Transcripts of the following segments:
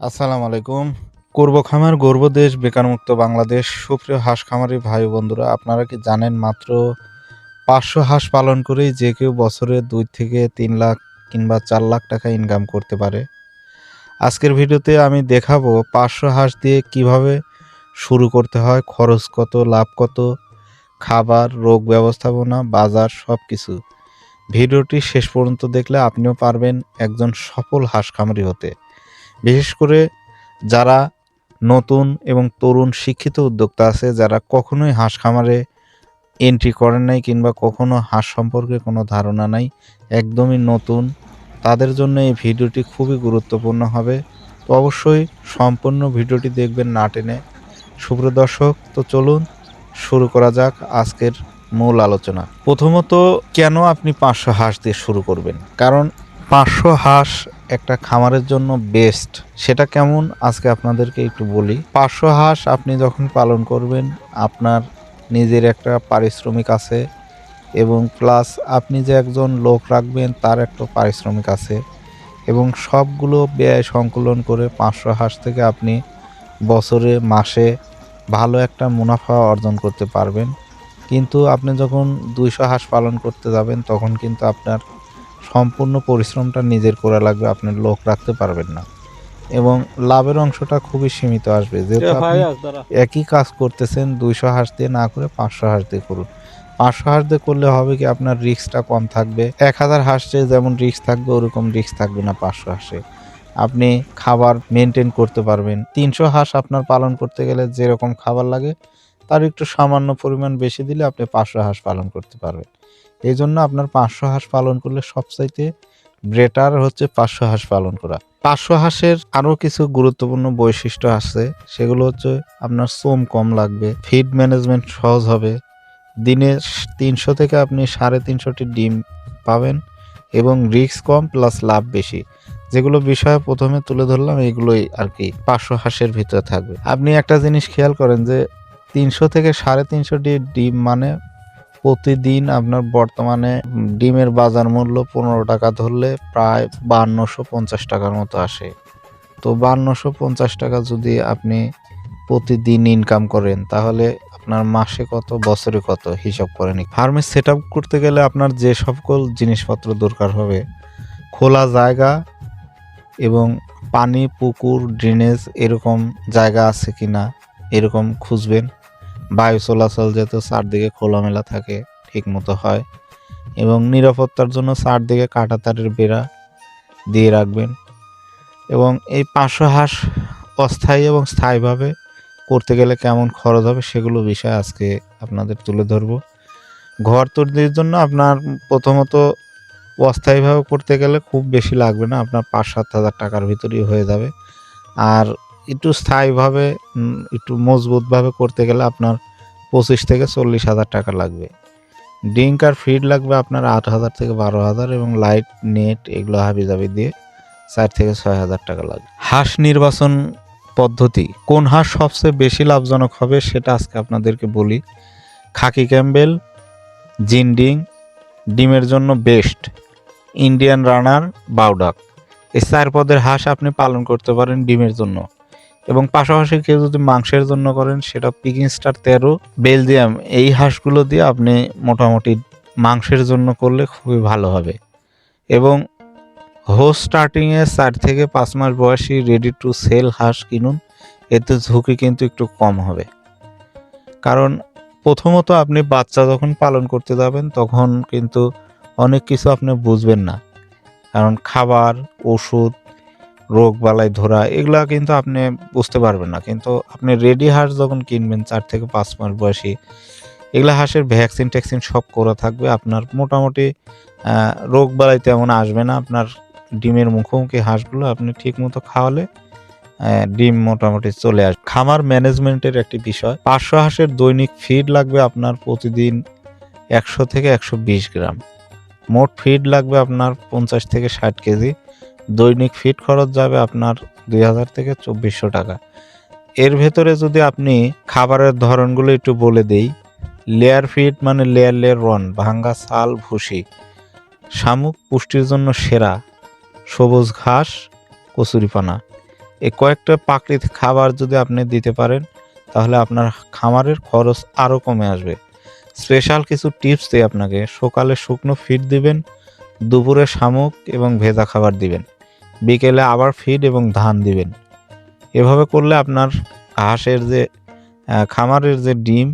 আসসালামু আলাইকুম। করব খামার, গর্ব দেশ, বেকারমুক্ত বাংলাদেশ। সুপ্রিয় হাঁস খামারি ভাই বন্ধুরা, আপনারা কি জানেন মাত্র পাঁচশো হাঁস পালন করেই যে কেউ বছরে দুই থেকে তিন লাখ কিংবা চার লাখ টাকা ইনকাম করতে পারে? আজকের ভিডিওতে আমি দেখাবো পাঁচশো হাঁস দিয়ে কীভাবে শুরু করতে হয়, খরচ কত, লাভ কত, খাবার, রোগ ব্যবস্থাপনা, বাজার সব কিছু ভিডিওটি শেষ পর্যন্ত দেখলে আপনিও পারবেন একজন সফল হাঁস খামারি হতে। বিশেষ করে যারা নতুন এবং তরুণ শিক্ষিত উদ্যোক্তা আছে, যারা কখনোই হাঁস খামারে এন্ট্রি করেন নাই কিংবা কখনো হাঁস সম্পর্কে কোনো ধারণা নাই, একদমই নতুন, তাদের জন্য এই ভিডিওটি খুবই গুরুত্বপূর্ণ হবে। তো অবশ্যই সম্পূর্ণ ভিডিওটি দেখবেন না টেনে। সুপ্রিয় দর্শক, তো চলুন শুরু করা যাক আজকের মূল আলোচনা। প্রথমত, কেন আপনি পাঁচশো হাঁস দিয়ে শুরু করবেন? কারণ পাঁচশো হাঁস একটা খামারের জন্য বেস্ট সেটা কেমন? আজকে আপনাদেরকে একটু বলি। পাঁচশো হাঁস আপনি যখন পালন করবেন, আপনার নিজের একটা পারিশ্রমিক আছে এবং প্লাস আপনি যে একজন লোক রাখবেন, তার একটা পারিশ্রমিক আছে এবং সবগুলো ব্যয় সংকলন করে পাঁচশো হাঁস থেকে আপনি বছরে, মাসে ভালো একটা মুনাফা অর্জন করতে পারবেন। কিন্তু আপনি যখন দুইশো হাঁস পালন করতে যাবেন, তখন কিন্তু আপনার সম্পূর্ণ পরিশ্রমটা নিজের করা লাগবে আপনি লোক রাখতে পারবেন না। এবং লাভের অংশটা খুবই সীমিত আসবে যেহেতু আপনি একই কাজ করতেছেন দুইশো হাঁস দিয়ে না করে পাঁচশো হাঁস দিয়ে করুন। পাঁচশো হাঁস দিয়ে করলে হবে কি আপনার রিক্সটা কম থাকবে এক হাজার হাঁসে যেমন রিস্ক থাকবে ওরকম রিস্ক থাকবে না পাঁচশো হাঁসে। আপনি খাবার মেনটেন করতে পারবেন। তিনশো হাঁস আপনার পালন করতে গেলে যেরকম খাবার লাগে তার একটু সামান্য পরিমাণ বেশি দিলে আপনি পাঁচশো হাঁস পালন করতে পারবেন। এই জন্য আপনার পাঁচশো হাঁস পালন করলে সবচাইতে বেটার হচ্ছে পাঁচশো হাঁস পালন করা। পাঁচশো হাঁসের আরও কিছু গুরুত্বপূর্ণ বৈশিষ্ট্য আছে, সেগুলো হচ্ছে আপনার শ্রম কম লাগবে ফিড ম্যানেজমেন্ট সহজ হবে, দিনে তিনশো থেকে আপনি সাড়ে তিনশোটি ডিম পাবেন এবং রিস্ক কম প্লাস লাভ বেশি। যেগুলো বিষয়ে প্রথমে তুলে ধরলাম, এগুলোই আর কি পাঁচশো হাঁসের ভিতরে থাকবে। আপনি একটা জিনিস খেয়াল করেন যে তিনশো থেকে সাড়ে তিনশোটি ডিম মানে প্রতিদিন আপনার বর্তমানে ডিমের বাজার মূল্য পনেরো টাকা ধরলে প্রায় বান্নশো পঞ্চাশ টাকার মতো আসে। তো বান্নশো পঞ্চাশ টাকা যদি আপনি প্রতিদিন ইনকাম করেন, তাহলে আপনার মাসে কত, বছরে কত হিসাব করে নিন ফার্মে সেট করতে গেলে আপনার যে সকল জিনিসপত্র দরকার হবে, খোলা জায়গা এবং পানি, পুকুর ড্রেনেজ এরকম জায়গা আছে কিনা, এরকম খুঁজবেন। বায়ু চলাচল যাতে চারদিকে খোলামেলা থাকে ঠিক মতো হয় এবং নিরাপত্তার জন্য চারদিকে কাঁটাতারের বেড়া দিয়ে রাখবেন এবং এই পাঁচশো হাঁস অস্থায়ী এবং স্থায়ীভাবে করতে গেলে কেমন খরচ হবে সেগুলো বিষয় আজকে আপনাদের তুলে ধরবো। ঘর তৈরির জন্য আপনার প্রথমত অস্থায়ীভাবে করতে গেলে খুব বেশি লাগবে না, আপনার পাঁচ সাত হাজার টাকার ভিতরেই হয়ে যাবে। আর একটু স্থায়ীভাবে একটু মজবুতভাবে করতে গেলে আপনার পঁচিশ থেকে চল্লিশ হাজার টাকা লাগবে। ড্রিঙ্ক আর ফিড লাগবে আপনার আট হাজার থেকে বারো হাজার এবং লাইট, নেট এগুলো হাবি জাবি দিয়ে চার থেকে ছয় হাজার টাকা লাগবে। হাঁস নির্বাচন পদ্ধতি, কোন হাঁস সবচেয়ে বেশি লাভজনক হবে সেটা আজকে আপনাদেরকে বলি। খাকি ক্যাম্বেল জিন্ডিং ডিমের জন্য বেস্ট, ইন্ডিয়ান রানার, বাউডাক। এই চার পদের হাঁস আপনি পালন করতে পারেন ডিমের জন্য। এবং পাশাপাশি কেউ যদি মাংসের জন্য করেন, সেটা পিকিং স্টার তেরো, বেলজিয়াম, এই হাঁসগুলো দিয়ে আপনি মোটামুটি মাংসের জন্য করলে খুবই ভালো হবে। এবং হোস স্টার্টিংয়ে চার থেকে পাঁচ মাস বয়সী রেডি টু সেল হাঁস কিনুন, এতে ঝুঁকি কিন্তু একটু কম হবে। কারণ প্রথমত আপনি বাচ্চা যখন পালন করতে যাবেন, তখন কিন্তু অনেক কিছু আপনি বুঝবেন না। কারণ খাবার, ওষুধ রোগ বালাই ধরা, এগুলা কিন্তু আপনি বুঝতে পারবেন না। কিন্তু আপনি রেডি হাঁস যখন কিনবেন, চার থেকে পাঁচ মাস বয়সী, এগুলা হাঁসের ভ্যাকসিন ট্যাকসিন সব করা থাকবে। আপনার মোটামুটি রোগ বালাই তেমন আসবে না। আপনার ডিমের মুখোমুখি হাঁসগুলো আপনি ঠিক মতো খাওয়ালে ডিম মোটামুটি চলে আসবে। খামার ম্যানেজমেন্টের একটি বিষয়, পাঁচশো হাঁসের দৈনিক ফিড লাগবে আপনার প্রতিদিন একশো থেকে একশো বিশ গ্রাম। মোট ফিড লাগবে আপনার পঞ্চাশ থেকে ষাট কেজি। দৈনিক ফিড খরচ যাবে আপনার দুই হাজার থেকে চব্বিশশো টাকা। এর ভেতরে যদি আপনি খাবারের ধরনগুলো একটু বলে দেই লেয়ার ফিড মানে লেয়ার লেয়ার রন ভাঙ্গা চাল ভুসি। শামুক পুষ্টির জন্য সেরা, সবুজ ঘাস, কচুরিপানা। এই কয়েকটা প্রাকৃতিক খাবার যদি আপনি দিতে পারেন, তাহলে আপনার খামারের খরচ আরও কমে আসবে। স্পেশাল কিছু টিপস দিই আপনাকে। সকালে শুকনো ফিড দিবেন, দুপুরে শামুক এবং ভেজা খাবার দিবেন। বিকেলে আবার ফিড এবং ধান দিবেন। এভাবে করলে আপনার হাঁসের যে খামারের যে ডিম,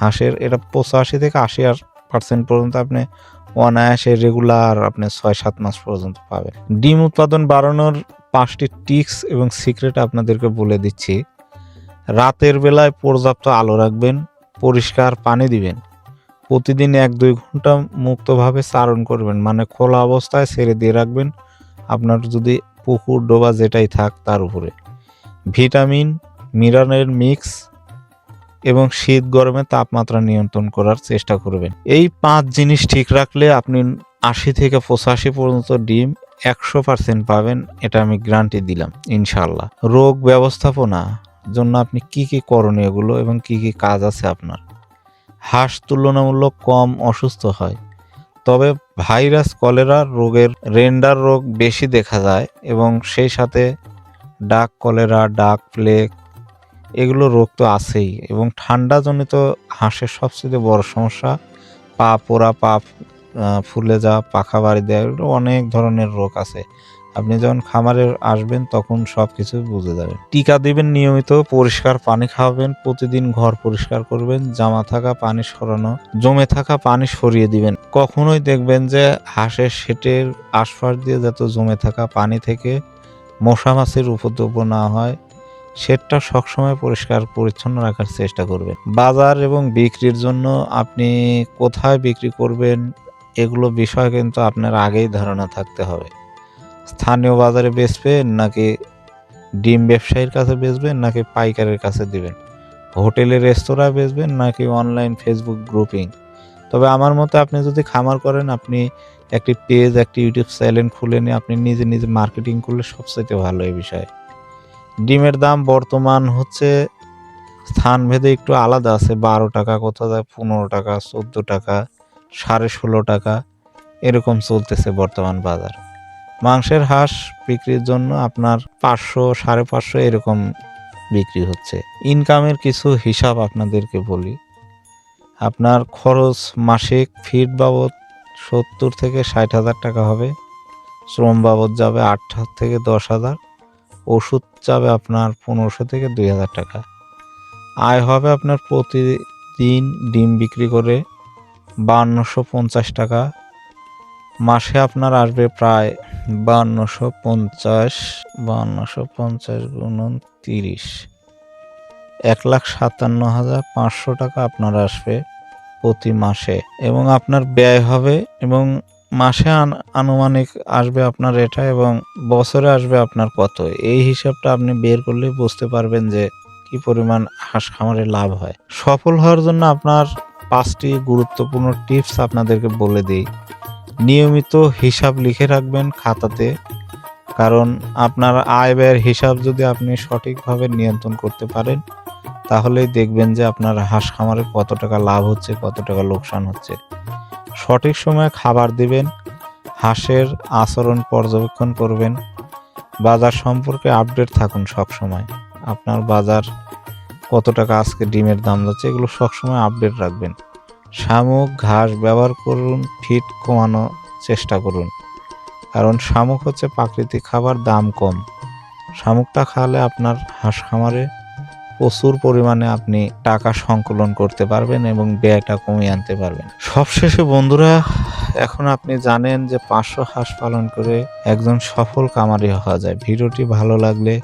হাঁসের এটা পঁচাশি থেকে আশি পার্সেন্ট পর্যন্ত আপনি অনায়াসে রেগুলার আপনি ছয় সাত মাস পর্যন্ত পাবেন। ডিম উৎপাদন বাড়ানোর পাঁচটি টিক্স এবং সিক্রেট আপনাদেরকে বলে দিচ্ছি। রাতের বেলায় পর্যাপ্ত আলো রাখবেন, পরিষ্কার পানি দিবেন। প্রতিদিন এক দুই ঘণ্টা মুক্তভাবে চারণ করবেন মানে খোলা অবস্থায় ছেড়ে দিয়ে রাখবেন। আপনার যদি পুকুর, ডোবা যেটাই থাক তার উপরে। ভিটামিন, মিনারেল মিক্স এবং শীত গরমে তাপমাত্রা নিয়ন্ত্রণ করার চেষ্টা করবেন। এই পাঁচ জিনিস ঠিক রাখলে আপনি আশি থেকে পঁচাশি পর্যন্ত ডিম একশো পার্সেন্ট পাবেন, এটা আমি গ্যারান্টি দিলাম ইনশাল্লাহ রোগ ব্যবস্থাপনা জন্য আপনি কি কি করণীয়গুলো এবং কি কি কাজ আছে আপনার? হাঁস তুলনামূলক কম অসুস্থ হয়। তবে ভাইরাস, কলেরা রোগের রেন্ডার রোগ বেশি দেখা যায় এবং সেই সাথে ডাক কলেরা, ডাক প্লেগ এগুলো রোগ তো আছেই এবং ঠান্ডাজনিত হাঁসের সবচেয়ে বড় সমস্যা পা পোড়া, পা ফুলে যাওয়া, পাখা বাড়ি দেওয়া, এগুলো অনেক ধরনের রোগ আছে। আপনি যখন খামারে আসবেন, তখন সব কিছু বুঝে যাবেন। টিকা দিবেন নিয়মিত, পরিষ্কার পানি খাওয়াবেন, প্রতিদিন ঘর পরিষ্কার করবেন, জামা থাকা, পানি সরানো, জমে থাকা পানি সরিয়ে দিবেন। কখনোই দেখবেন যে হাঁসের সেটের আশপাশ দিয়ে যত জমে থাকা পানি থেকে মশা মাছির উপদ্রব না হয় সেটটা সবসময় পরিষ্কার, পরিচ্ছন্ন রাখার চেষ্টা করবেন। বাজার এবং বিক্রির জন্য আপনি কোথায় বিক্রি করবেন, এগুলো বিষয় কিন্তু আপনার আগেই ধারণা থাকতে হবে। স্থানীয় বাজারে বেচবেন নাকি ডিম ব্যবসায়ীর কাছে বেচবেন নাকি পাইকারের কাছে দিবেন? হোটেলে রেস্তোরাঁ বেচবেন নাকি অনলাইন ফেসবুক গ্রুপিং? তবে আমার মতে আপনি যদি খামার করেন, আপনি একটি পেজ, একটি ইউটিউব চ্যানেল খুলে নিয়ে আপনি নিজে নিজে মার্কেটিং করলে সবচেয়ে ভালো এই বিষয়ে। ডিমের দাম বর্তমান হচ্ছে স্থান ভেদে একটু আলাদা আছে, বারো টাকা কোথাও যায় পনেরো টাকা, চোদ্দ টাকা, সাড়ে ষোলো টাকা, এরকম চলতেছে বর্তমান বাজার। মাংসের হাঁস বিক্রির জন্য আপনার পাঁচশো, সাড়ে পাঁচশো এরকম বিক্রি হচ্ছে। ইনকামের কিছু হিসাব আপনাদেরকে বলি। আপনার খরচ মাসিক ফিট বাবদ সত্তর থেকে ষাট হাজার টাকা হবে। শ্রম বাবদ যাবে আট হাজার থেকে দশ হাজার। ওষুধ যাবে আপনার পনেরোশো থেকে দুই হাজার টাকা। আয় হবে আপনার প্রতিদিন ডিম বিক্রি করে বান্নশো পঞ্চাশ টাকা। মাসে আপনার আসবে প্রায় বান্নশো পঞ্চাশ বান্নশো পঞ্চাশ গুণন তিরিশ। এক লাখ সাতান্ন হাজার পাঁচশো টাকা আপনার আসবে প্রতি মাসে এবং আপনার ব্যয় হবে এবং মাসে আন- আনুমানিক আসবে আপনার এটা এবং বছরে আসবে আপনার কত। এই হিসাবটা আপনি বের করলে বুঝতে পারবেন যে কি পরিমাণ হাঁস খামারে লাভ হয়। সফল হওয়ার জন্য আপনার পাঁচটি গুরুত্বপূর্ণ টিপস আপনাদেরকে বলে দিই। নিয়মিত হিসাব লিখে রাখবেন খাতাতে, কারণ আপনার আয় ব্যয়ের হিসাব যদি আপনি সঠিকভাবে নিয়ন্ত্রণ করতে পারেন, তাহলেই দেখবেন যে আপনার হাঁস খামারে কত টাকা লাভ হচ্ছে, কত টাকা লোকসান হচ্ছে। সঠিক সময়ে খাবার দিবেন, হাঁসের আচরণ পর্যবেক্ষণ করবেন, বাজার সম্পর্কে আপডেট থাকুন সব সময় আপনার বাজার কত টাকা আজকে ডিমের দাম যাচ্ছে, এগুলো সবসময় আপডেট রাখবেন। শামুক ঘাস ব্যবহার করুন, ফিট কমানো চেষ্টা করুন। কারণ শামুক হচ্ছে প্রাকৃতিক খাবার, দাম কম। শামুকটা খাওয়ালে আপনার হাঁস খামারে প্রচুর পরিমাণে আপনি টাকা সংকলন করতে পারবেন এবং ব্যয়টা কমিয়ে আনতে পারবেন। সবশেষে বন্ধুরা, এখন আপনি জানেন যে পাঁচশো হাঁস পালন করে একজন সফল কামারি হওয়া যায়। ভিডিওটি ভালো লাগলে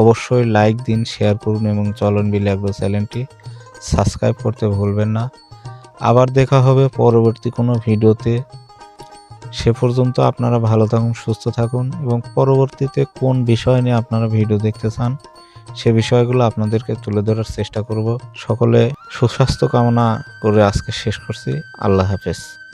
অবশ্যই লাইক দিন, শেয়ার করুন এবং চলন বিল চ্যানেলটি সাবস্ক্রাইব করতে ভুলবেন না। আবার দেখা হবে পরবর্তী কোনো ভিডিওতে। সে পর্যন্ত আপনারা ভালো থাকুন, সুস্থ থাকুন এবং পরবর্তীতে কোন বিষয় নিয়ে আপনারা ভিডিও দেখতে চান, সে বিষয়গুলো আপনাদেরকে তুলে ধরার চেষ্টা করব। সকলে সুস্বাস্থ্য কামনা করে আজকে শেষ করছি। আল্লাহ হাফেজ।